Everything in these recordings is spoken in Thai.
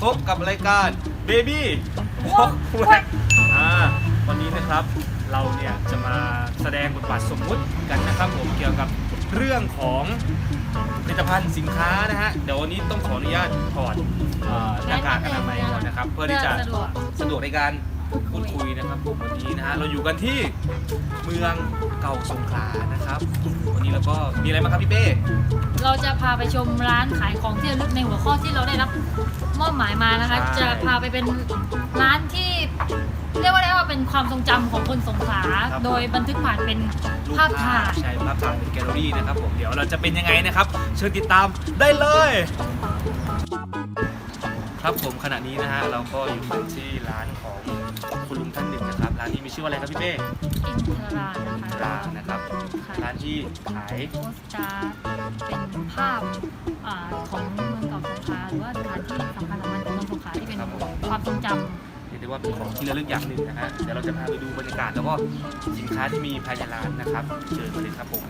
ครับพบกับรายการ Baby วอกแวกอ่าวันนี้นะครับเราเนี่ยจะมาแสดงบทบาทสมมุติกันนะครับผมเกี่ยวกับเรื่องของผลิตภัณฑ์สินค้านะฮะเดี๋ยววันนี้ต้องขออนุญาตถอดเอ่อหน้ากากอนามัยก่อนนะครับ เพื่อที่จะสะดวกสะดวกในการ พูดคุยนะครับผมวันนี้นะฮะเราอยู่กันที่เมืองเก่าสงขลานะครับ วันนี้เราก็มีอะไรบ้างครับพี่เป้เราจะพาไปชมร้านขายของที่ระลึกในหัวข้อที่เราได้รับมอบหมายมานะคะ จะพาไปเป็นร้านที่ เรียกว่าได้ว่าเป็นความทรงจำของคนสงขลาโดยบันทึกผ่านเป็นรูปภาพถ่ายใช่ภาพถ่ายเป็นแกลเลอรี่นะครับผมเดี๋ยวเราจะเป็นยังไงนะครับ เชิญติดตามได้เลย ครับผมขณะนี้นะฮะเราก็อยู่ที่ร้านของ คุณลุงท่านหนึ่งนะครับร้านนี้มีชื่อว่าอะไรครับพี่เป้อินทรานะคะร้านนะครับร้านที่ขายโปสการ์ดเป็นภาพอ่าของเมืองเก่าสงขลาหรือว่าสถานที่สำคัญสำคัญของเมืองสงขลาที่เป็นความทรงจำเรียกได้ว่าเป็นของที่ระลึกอย่างหนึ่งนะฮะเดี๋ยวเราจะพาไปดูบรรยากาศแล้วก็สินค้าที่มีภายในร้านนะครับเชิญมาเลยครับผม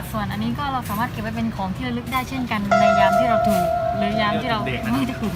ค่ะส่วนอันนี้ก็เราสามารถเก็บไว้เป็นของที่ระลึกได้เช่นกันในยามที่เราถูกหรือยามที่เราไม่ถูก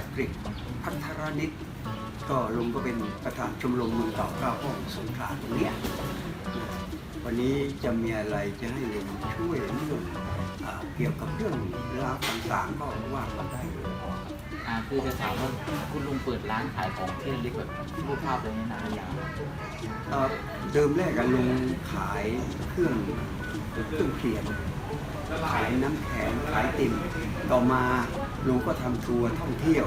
จักริดพัทรนิตก็ลุงก็เป็นประธานชมรมเมืองเก่าเก้าห้องสงขลาตรงเนี้ยวันนี้จะมีอะไรจะให้ลุงช่วยเรื่องอ่าเกี่ยวกับเรื่องราวต่างๆก็ว่ากันได้เลยอ่าคือจะถามว่าคุณลุงเปิดร้านขายของที่ระลึกแบบรูปภาพอะไรนี้นานหรือยังเอ่อเดิมแรกกันลุงขายเครื่องเครื่องเขียนขายน้ำแข็งขายติ่มต่อมา ลุงก็ทำทัวร์ท่องเที่ยว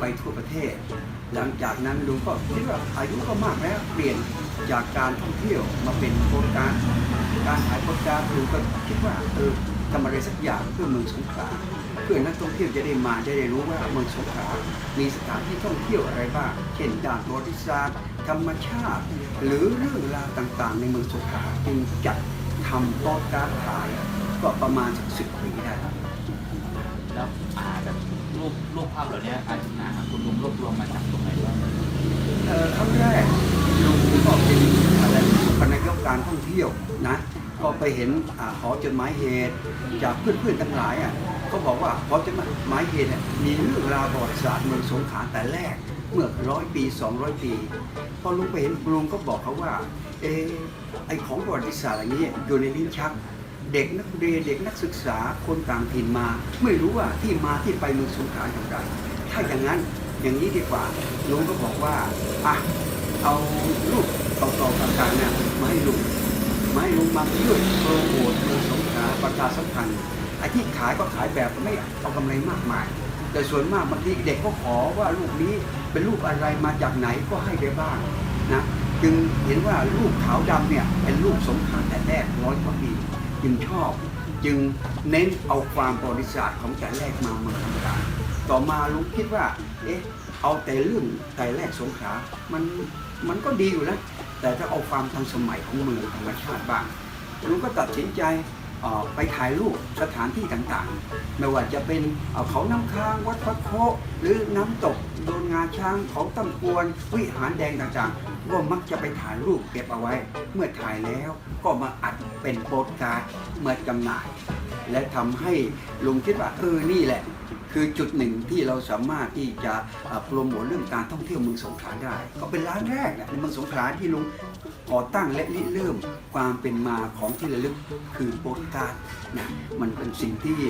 ไปทั่วประเทศ หลังจากนั้นลุงก็คิดว่าอายุก็มากแล้วเปลี่ยนจากการท่องเที่ยวมาเป็นโปรการดการขายโปรการดลุงก็คิดว่าเออทำอะไรสักอย่างเพื่อเมืองสงขลาเพื่อนักท่องเที่ยวจะได้มาจะได้รู้ว่าเมืองสงขลามีสถานที่ท่องเที่ยวอะไรบ้างเช่นด่านประวัติศาธรรมชาติ หรือเรื่องราวต่างๆ ในเมืองสงขลาจึงจัดทำโปรการดขายก็ประมาณสักสิบปีได้ครับแล้วอ่าแบบ รูปรูปภาพเหล่านี้อาอ่าคุณลุงรวบรวมมาจากตรงไหนบ้างเอ่อครั้งแรกลุงก็เป็นอะไรบรรณาธิการท่องเที่ยวนะก็ไปเห็นอาหอจดหมายเหตุจากเพื่อนๆทั้งหลายอะก็บอกว่าหอจดหมายเหตุเนี่ยมีเรื่องราวประวัติศาสตร์เมืองสงขลาแต่แรกเมื่อร้อยปี 200 ปีพอลุงไปเห็นลุงก็บอกเขาว่าเออไอของประวัติศาสตร์อย่างนี้อยู่ในลิ้นชัก เด็กนักเรียนเด็กนักศึกษาคนต่างถิ่นมา ไม่รู้ว่าที่มาที่ไปเมืองสงขลาอย่างไรถ้าอย่างนั้นอย่างนี้ดีกว่าลุงก็บอกว่าอะเอารูปเก่าๆต่างๆเนี่ยมาให้ลุงมาให้ลุงมาช่วยโปรโมทเมืองสงขลาประกาศสัมพันธ์ไอ้ที่ขายก็ขายแบบไม่เอากำไรมากมาย แต่ส่วนมากบางทีเด็กก็ขอว่าลูกนี้เป็นลูกอะไรมาจากไหนก็ให้ได้บ้างนะจึงเห็นว่าลูกขาวดำเนี่ยเป็นลูกสงขลาแต่แรกร้อยกว่าปี จึงชอบ จึงเน้นเอาความประวัติศาสตร์ของแต่แรกมาเมืองสงขลาต่อมาลุงคิดว่า เอ๊ะ เอาแต่เรื่องแต่แรกสงขา มันมันก็ดีอยู่แล้วแต่ถ้าเอาความทันสมัยของเมืองธรรมชาติบ้างลุงก็ตัดสินใจ ไปถ่ายรูปสถานที่ต่างๆ ไม่ว่าจะเป็นเเขาน้ำค้างวัดพระโคหรือน้ำตกโดนงาช้างเขาตั้งกวนวิหารแดงต่างๆ ก็มักจะไปถ่ายรูปเก็บเอาไว้ เมื่อถ่ายแล้วก็มาอัดเป็นโปสการ์ดเมื่อจำหน่าย และทำให้ลุงคิดว่าเออนี่แหละ คือจุดหนึ่งที่เราสามารถที่จะโปรโมทเรื่องการท่องเที่ยวเมืองสงขลาได้ ก็เป็นร้านแรกนะในเมืองสงขลาที่ลุง ก่อตั้งและริเริ่มความเป็นมาของที่ระลึกคือโปสการ์ดนะมันเป็นสิ่งที่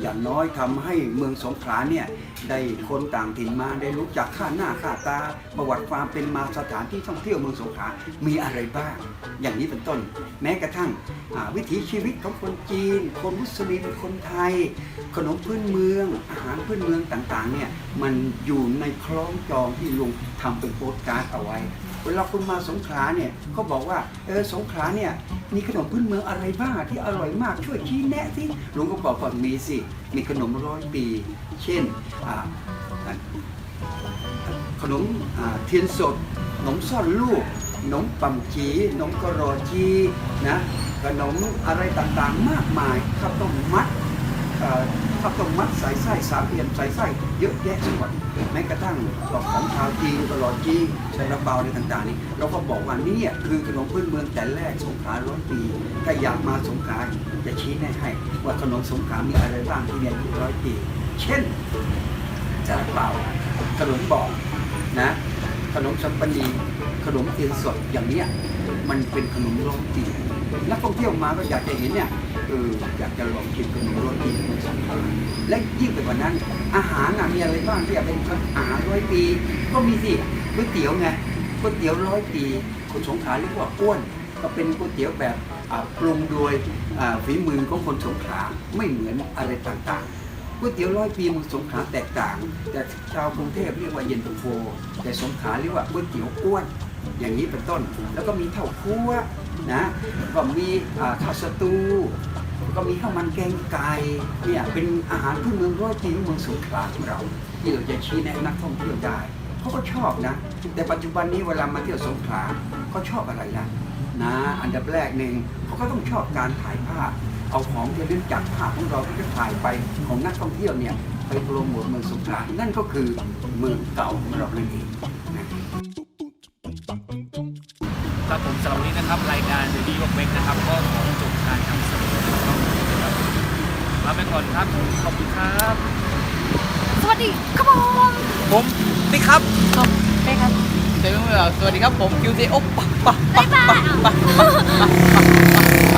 อย่างน้อยทำให้เมืองสงขลาเนี่ยได้คนต่างถิ่นมาได้รู้จักค่าหน้าค่าตา ประวัติความเป็นมาสถานที่ท่องเที่ยวเมืองสงขลา มีอะไรบ้าง อย่างนี้เป็นต้น แม้กระทั่งวิถีชีวิตของคนจีน คนมุสลิมคนไทย ขนมพื้นเมือง อาหารพื้นเมืองต่างๆเนี่ยมันอยู่ในคล้องจองที่ลุงทำเป็นโปสการ์ดเอาไว้ เวลาคุณมาสงขลาเนี่ยเขาบอกว่าเออสงขลาเนี่ยมีขนมพื้นเมืองอะไรบ้างที่อร่อยมากช่วยชี้แนะสิลุงก็บอกว่ามีสิมีขนมร้อยปี เช่นขนมเทียนสดขนมซ่อนลูกขนมปั่มจีขนมกระรอจีนะขนมอะไรต่างๆมากมายข้าวต้มมัด ข้าวต้มมัดใส่ไส้สามเหลี่ยมใส่ไส้เยอะแยะไปหมดแม้กระทั่งของชาวจีนตลอดจีนใส่ระเบาในต่างๆนี่เราก็บอกว่านี่คือขนมพื้นเมืองแต่แรกสงขลาร้อยปีถ้าอยากมาสงขลาจะชี้แนะให้ว่าขนมสงขลามีอะไรบ้างที่เนี่ยอายุร้อยปี เช่นซาลาเปาขนมบอกนะขนมสัมปนีขนมเทียนสดอย่างเนี้ยมันเป็นขนมร้อยปีนักท่องเที่ยวมาก็อยากจะเห็นเนี่ย เอออยากจะลองกินขนมร้อยปีในสงขลาและยิ่งไปกว่านั้น อาหารมีอะไรบ้างที่อยากเป็นอาหารร้อยปี ก็มีสิก๋วยเตี๋ยวไงก๋วยเตี๋ยวร้อยปีคนสงขลาเรียกว่าอ้วน ก็เป็นก๋วยเตี๋ยวแบบปรุงโดยฝีมือของคนสงขลาไม่เหมือนอะไรต่างๆก๋วยเตี๋ยวร้อยปีมืองสงขลาแตกต่าง แต่ชาวกรุงเทพเรียกว่าเย็นตาโฟแต่สงขลาเรียกว่าก๋วยเตี๋ยวอ้วนอย่างนี้เป็นต้น แล้วก็มีเท่าคั่วนะก็มีอ่าข้าวสตู ก็มีข้าวมันแกงไก่เนี่ยเป็นอาหารพื้นเมืองร้อยปีเมืองสงขลาของเรา ที่เราจะชี้แนะนักท่องเที่ยวได้เขาก็ชอบนะ แต่ปัจจุบันนี้เวลามาเที่ยวสงขลาเขาชอบอะไรล่ะนะอันดับแรกหนึ่งเขาก็ต้องชอบการถ่ายภาพเอาของที่เรื่องจากภาพของเราที่จะถ่ายไปของนักท่องเที่ยวเนี่ยไปโปรโมทเมืองสงขลานั่นก็คือเมืองเก่าของเรานั่นเองนะครับผมสำหรับวันนี้นะครับรายการ The d ี w o r k นะครับก็ขอจบการนำเสนอนะครับลาไป ก่อนครับ ขอบคุณครับ สวัสดีครับผมผมติ๊กครับเป้ครับเจอกันเมื่อสวัสดีครับผมคิวเจโอ๊ปปะปะบ๊ายบายปะปะปะปะ